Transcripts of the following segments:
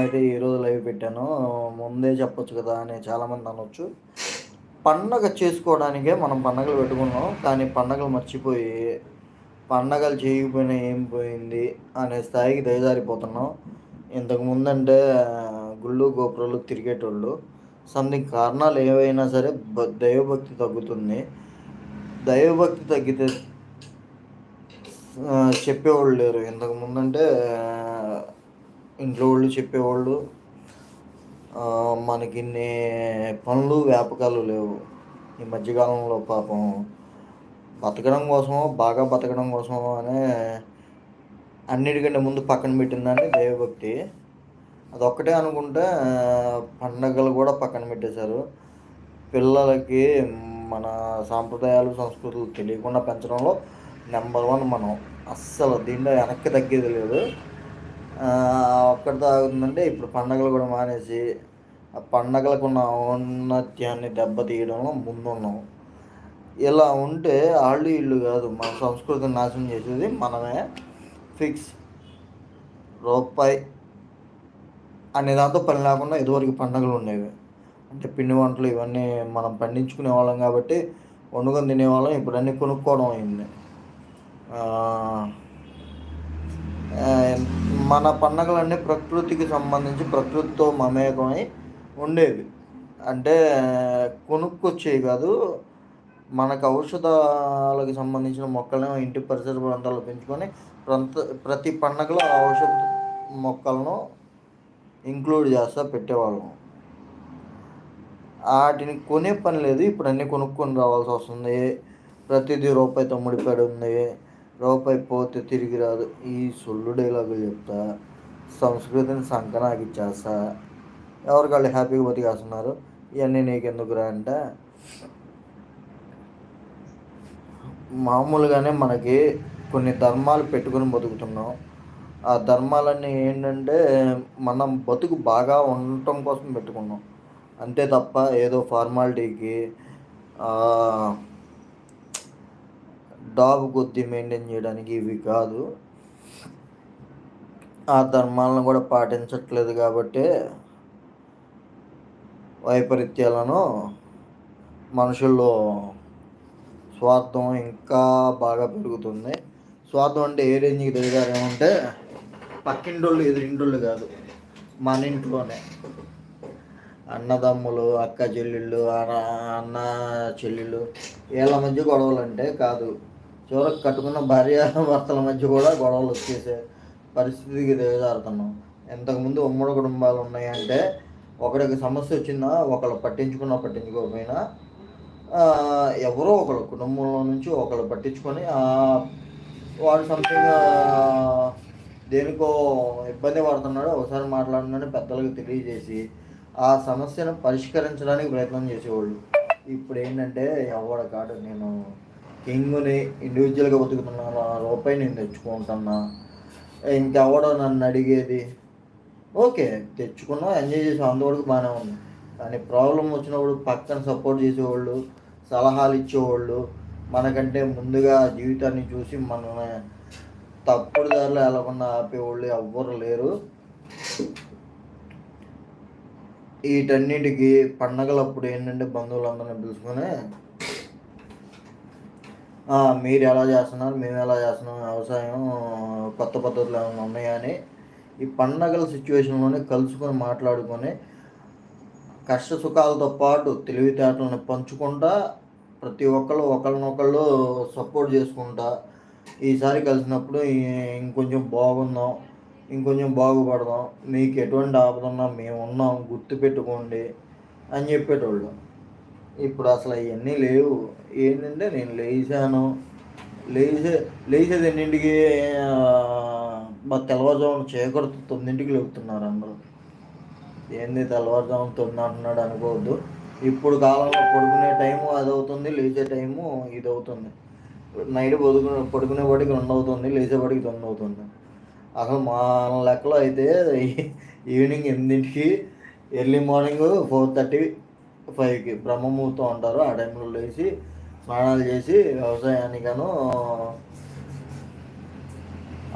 అయితే ఈరోజు లైవ్ పెట్టాను. ముందే చెప్పొచ్చు కదా అని చాలామంది అనొచ్చు. పండగ చేసుకోవడానికే మనం పండగలు పెట్టుకున్నాం. కానీ పండగలు మర్చిపోయి పండగలు చేయకపోయినా ఏం పోయింది అనే స్థాయికి దయజారిపోతున్నాం ఇంతకు ముందంటే గుళ్ళు గోపురాలు తిరిగేటోళ్ళు. సంథింగ్ కారణాలు ఏవైనా సరే దైవభక్తి తగ్గుతుంది. దైవభక్తి తగ్గితే చెప్పేవాళ్ళు లేరు. ఇంతకు ముందంటే ఇంట్లో వాళ్ళు చెప్పేవాళ్ళు మనకి ఇన్ని పనులు వ్యాపకాలు లేవు. ఈ మధ్యకాలంలో పాపం బతకడం కోసమో బాగా బతకడం కోసమో అనే అన్నిటికంటే ముందు పక్కన పెట్టిందంటే దైవభక్తి. అదొక్కటే అనుకుంటే పండగలు కూడా పక్కన పెట్టేశారు. పిల్లలకి మన సాంప్రదాయాలు సంస్కృతులు తెలియకుండా పెంచడంలో నెంబర్ వన్ మనం. అస్సలు దీంట్లో వెనక్కి తగ్గేది లేదు. ఒక్కటి తాగుతుందంటే ఇప్పుడు పండగలు కూడా మానేసి ఆ పండగలకు ఉన్న ఔన్నత్యాన్ని దెబ్బతీయడంలో ముందున్నాం. ఇలా ఉంటే వాళ్ళు ఇల్లు కాదు మన సంస్కృతిని నాశనం చేసేది మనమే. ఫిక్స్. రూపాయి అనే దాంతో పని లేకుండా ఇదివరకు పండగలు ఉండేవి. అంటే పిండి వంటలు ఇవన్నీ మనం పండించుకునే వాళ్ళం కాబట్టి వండుకొని తినేవాళ్ళం ఇప్పుడు అన్నీ కొనుక్కోవడం అయింది. మన పండగలన్నీ ప్రకృతికి సంబంధించి ప్రకృతితో మమేకమై ఉండేవి. అంటే కొనుక్కొచ్చేవి కాదు. మనకు ఔషధాలకు సంబంధించిన మొక్కలను ఇంటి పరిసర ప్రాంతాల్లో పెంచుకొని ప్రంత ప్రతి పండగలో ఔషధ మొక్కలను ఇంక్లూడ్ చేస్తా పెట్టేవాళ్ళం. వాటిని కొనే పని లేదు. ఇప్పుడు అన్నీ కొనుక్కొని రావాల్సి వస్తుంది. ప్రతిదీ రూపాయి తమ్ముడి ఉంది. రూపాయి పోతే తిరిగి రాదు. ఈ సొల్లు డైలాగులు చెప్తా సంస్కృతిని సంకనాకిచ్చేస్తా. ఎవరికాళ్ళు హ్యాపీగా బతికేస్తున్నారు ఇవన్నీ నీకెందుకురా అంటే. మామూలుగానే మనకి కొన్ని ధర్మాలు పెట్టుకుని బతుకుతున్నాం. ఆ ధర్మాలన్నీ ఏంటంటే మనం బతుకు బాగా ఉండటం కోసం పెట్టుకున్నాం. అంతే తప్ప ఏదో ఫార్మాలిటీకి డాబు కొద్ది మెయింటైన్ చేయడానికి ఇవి కాదు. ఆ ధర్మాలను కూడా పాటించట్లేదు కాబట్టి వైపరీత్యాలను మనుషుల్లో స్వార్థం ఇంకా బాగా పెరుగుతుంది. స్వార్థం అంటే ఏ రేంజ్కి దిగారేమంటే పక్కింటోళ్ళు ఎదురింటోళ్ళు కాదు మన ఇంట్లోనే. అన్నదమ్ములు అక్క చెల్లెళ్ళు అన్న చెల్లెళ్ళు వీళ్ళ మధ్య గొడవలు అంటే కాదు. చివరికి కట్టుకున్న భార్య భర్తల మధ్య కూడా గొడవలు వచ్చేసే పరిస్థితికి దిగజారుతున్నాం. ఇంతకుముందు ఉమ్మడి కుటుంబాలు ఉన్నాయంటే ఒకరికి సమస్య వచ్చినా ఒకళ్ళు పట్టించుకున్నా పట్టించుకోకపోయినా ఎవరో ఒకరు కుటుంబంలో నుంచి ఒకరు పట్టించుకొని వాడు సంథింగ్ దేనికో ఇబ్బంది పడుతున్నాడు ఒకసారి మాట్లాడినని పెద్దలకు తెలియజేసి ఆ సమస్యను పరిష్కరించడానికి ప్రయత్నం చేసేవాళ్ళు. ఇప్పుడు ఏంటంటే ఎవడ కాదు నేను కింగ్ని ఇండివిజువల్గా బతుకుతున్నాను ఆ రూపాయి నేను తెచ్చుకుంటున్నా. ఇంకెవడో నన్ను అడిగేది ఓకే తెచ్చుకున్నా ఎంజాయ్ చేసాం అంతవరకు బాగానే ఉంది. కానీ ప్రాబ్లం వచ్చినప్పుడు పక్కన సపోర్ట్ చేసేవాళ్ళు సలహాలు ఇచ్చేవాళ్ళు మనకంటే ముందుగా జీవితాన్ని చూసి మనల్ని తప్పుడు దారిలో వెళ్ళకుండా ఆపేవాళ్ళు ఎవ్వరు లేరు. వీటన్నిటికీ పండగలప్పుడు ఏంటంటే బంధువులందరినీ పిలుచుకొని మీరు ఎలా చేస్తున్నారు మేము ఎలా చేస్తున్నాం వ్యవసాయం కొత్త పద్ధతులు ఏమైనా ఉన్నాయా అని ఈ పండగల సిచ్యువేషన్లోనే కలుసుకొని మాట్లాడుకొని కష్ట సుఖాలతో పాటు తెలివితేటలను పంచుకుంటా ప్రతి ఒక్కళ్ళు ఒకరినొకళ్ళు సపోర్ట్ చేసుకుంటా ఈసారి కలిసినప్పుడు ఇంకొంచెం బాగుందాం ఇంకొంచెం బాగుపడదాం మీకు ఎటువంటి ఆపదన్నా మేము ఉన్నాం గుర్తుపెట్టుకోండి అని చెప్పేటోళ్ళు. ఇప్పుడు అసలు అవన్నీ లేవు. ఏంటంటే నేను లేచాను. లేచే లేచేది ఎన్నింటికి? మా తెల్లవారుజామున చేకూరు తొమ్మిదింటికి లేపుతున్నారు అందరూ. ఏంది తెల్లవారుజామున తొమ్మిది అంటున్నాడు అనుకోవద్దు. ఇప్పుడు కాలంలో పడుకునే టైము అది అవుతుంది లేచే టైము ఇది అవుతుంది నైట్ పడుకునే పడుకునే పడికి రెండు అవుతుంది లేచే పడికి తొమ్మిది అవుతుంది అసలు మా లెక్కలో అయితే ఈవినింగ్ ఎనిమిదింటికి ఎర్లీ మార్నింగ్ ఫోర్ థర్టీ ఫైవ్కి బ్రహ్మముహూర్తం అంటారు. ఆ టైంలో లేచి స్నానాలు చేసి వ్యవసాయానికను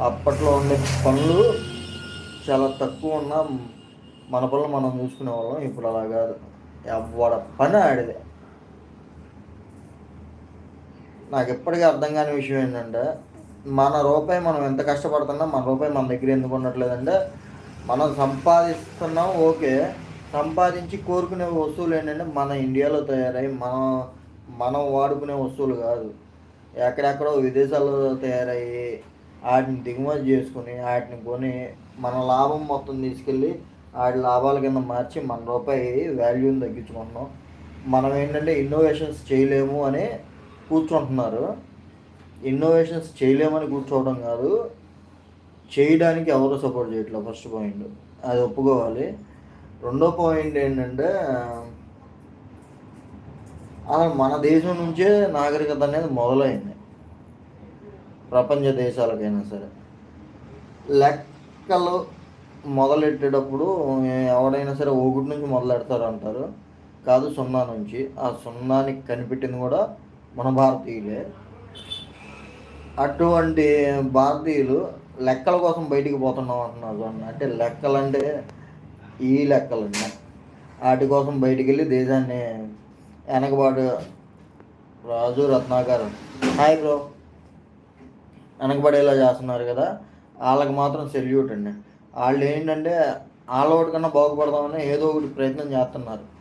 అప్పట్లో ఉండే పనులు చాలా తక్కువ ఉన్న మన పనులు మనం చూసుకునే వాళ్ళం. ఇప్పుడు అలా కాదు. ఎవ్వడ పని ఆడిదే. నాకు ఎప్పటికీ అర్థం కాని విషయం ఏంటంటే మన రూపాయి మనం ఎంత కష్టపడుతున్నా మన రూపాయి మన దగ్గర ఎందుకు ఉండట్లేదంటే మనం సంపాదిస్తున్నాం ఓకే. సంపాదించి కోరుకునే వస్తువులు ఏంటంటే మన ఇండియాలో తయారై మనం మనం వాడుకునే వస్తువులు కాదు. ఎక్కడెక్కడో విదేశాల్లో తయారయ్యి వాటిని దిగుమతి చేసుకుని వాటిని కొని మన లాభం మొత్తం తీసుకెళ్ళి వాటి లాభాల కింద మార్చి మన రూపాయి వాల్యూని తగ్గించుకుంటున్నాం. మనం ఏంటంటే ఇన్నోవేషన్స్ చేయలేము అని కూర్చుంటున్నారు. ఇన్నోవేషన్స్ చేయలేమని కూర్చోవడం కాదు. చేయడానికి ఎవరు సపోర్ట్ చేయట్లేదు ఫస్ట్ పాయింట్ అది ఒప్పుకోవాలి. రెండో పాయింట్ ఏంటంటే అసలు మన దేశం నుంచే నాగరికత అనేది మొదలైంది. ప్రపంచ దేశాలకైనా సరే. లెక్కలు మొదలెట్టేటప్పుడు ఎవడైనా సరే ఒకటి నుంచి మొదలెడతారు అంటారు కాదు సున్నా నుంచి. ఆ సున్నానికి కనిపెట్టింది కూడా మన భారతీయులే. అటువంటి భారతీయులు లెక్కల కోసం బయటికి పోతున్నాం అంటున్నారు అంటే లెక్కలంటే ఈ లెక్కలు వాటి కోసం బయటికి వెళ్ళి దేశాన్ని వెనకబాటు రాజు రత్నాకర్ హాయ్ బ్రో. వెనకబడేలా చేస్తున్నారు కదా. వాళ్ళకి మాత్రం సెల్యూట్ అండి. వాళ్ళు ఏంటంటే వాళ్ళ ఒకటి కన్నా బాగుపడదామని ఏదో ఒకటి ప్రయత్నం చేస్తున్నారు.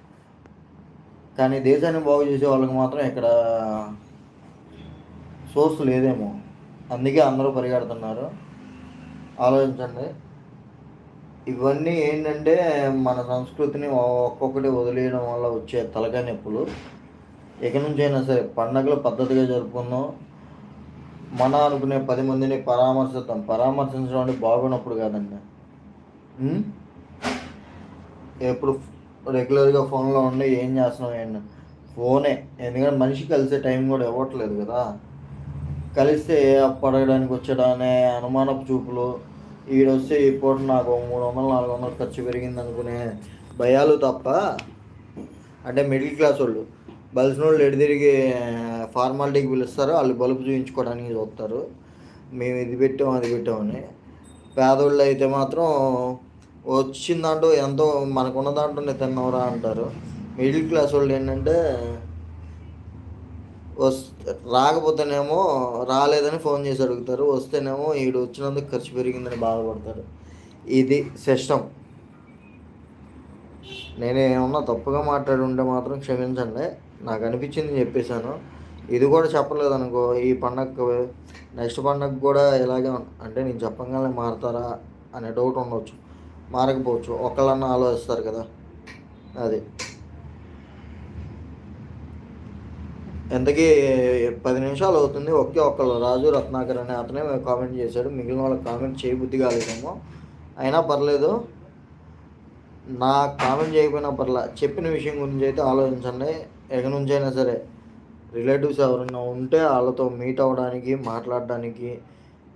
కానీ దేశాన్ని బాగు చేసే వాళ్ళకి మాత్రం ఇక్కడ సోర్స్ లేదేమో. అందుకే అందరూ పరిగెడుతున్నారు. ఆలోచించండి. ఇవన్నీ ఏంటంటే మన సంస్కృతిని ఒక్కొక్కటి వదిలేయడం వల్ల వచ్చే తలకాయ నొప్పులు. ఇక నుంచి అయినా సరే పండగలు పద్ధతిగా జరుపుకుందాం. మన అనుకునే పది మందిని పరామర్శిద్దాం. పరామర్శించడం అంటే బాగున్నప్పుడు కాదండి. ఎప్పుడు రెగ్యులర్గా ఫోన్లో ఉండి ఏం చేస్తున్నాం ఏంటి? ఫోనే. ఎందుకంటే మనిషి కలిసే టైం కూడా ఇవ్వట్లేదు కదా. కలిస్తే పడగడానికి వచ్చాడనే అనుమానపు చూపులు ఈడొస్తే ఈ పూట నాకు మూడు వందలు నాలుగు వందలు ఖర్చు పెరిగింది అనుకునే భయాలు తప్ప అంటే మిడిల్ క్లాస్ వాళ్ళు బలిసిన వాళ్ళు ఎడి తిరిగి ఫార్మాలిటీకి పిలుస్తారు వాళ్ళు బలుపు చూపించుకోవడానికి చూస్తారు. మేము ఇది పెట్టాం అది పెట్టామని పేదోళ్ళు అయితే మాత్రం వచ్చిన దాంట్లో ఎంతో మనకున్న దాంట్లోనే తిన్నవరా అంటారు. మిడిల్ క్లాస్ వాళ్ళు ఏంటంటే వస్ రాకపోతేనేమో రాలేదని ఫోన్ చేసి అడుగుతారు. వస్తేనేమో ఈడు వచ్చినందుకు ఖర్చు పెరిగిందని బాధపడతారు. ఇది సిస్టమ్. నేను ఏమన్నా తప్పుగా మాట్లాడి ఉంటే మాత్రం క్షమించండి. నాకు అనిపించింది చెప్పేశాను. ఇది కూడా చెప్పలేదు అనుకో ఈ పండగ నెక్స్ట్ పండగ కూడా ఇలాగే అంటే నేను చెప్పగానే మారుతారా అనే డౌట్ ఉండవచ్చు మారకపోవచ్చు. ఒకళ్ళన్నా ఆలోచిస్తారు కదా. అది. ఎంతకీ పది నిమిషాలు అవుతుంది? ఒకే ఒక్కళ్ళు రాజు రత్నాకర్ అనే అతనే కామెంట్ చేశాడు. మిగిలిన వాళ్ళకి కామెంట్ చేయబుద్ధి కాలేదేమో. అయినా పర్లేదు. నా కామెంట్ చేయకపోయినా పర్లే. చెప్పిన విషయం గురించి అయితే ఆలోచించండి. ఎక్కడి నుంచి అయినా సరే రిలేటివ్స్ ఎవరైనా ఉంటే వాళ్ళతో మీట్ అవ్వడానికి మాట్లాడడానికి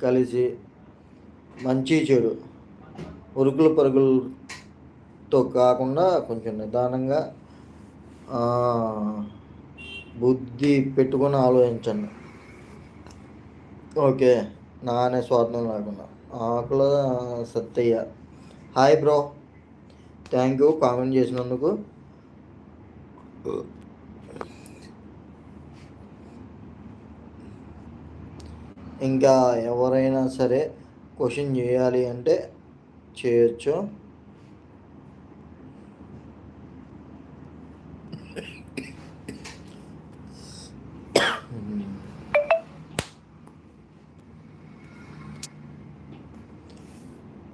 కలిసి మంచి చెడు ఉరుకులు పరుగులతో కాకుండా కొంచెం నిదానంగా బుద్ధి పెట్టుకొని ఆలోచించండి. ఓకే నా అనే స్వార్థం లేకుండా. Akula Sattaiah. Hi bro. Thank you comment చేసినందుకు. ఇంకా ఎవరైనా సరే క్వశ్చన్ చేయాలి అంటే చేయొచ్చు.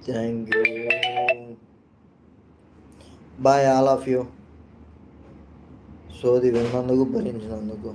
Thank you bye all of you సోది విన్నందుకు భరించినందుకు.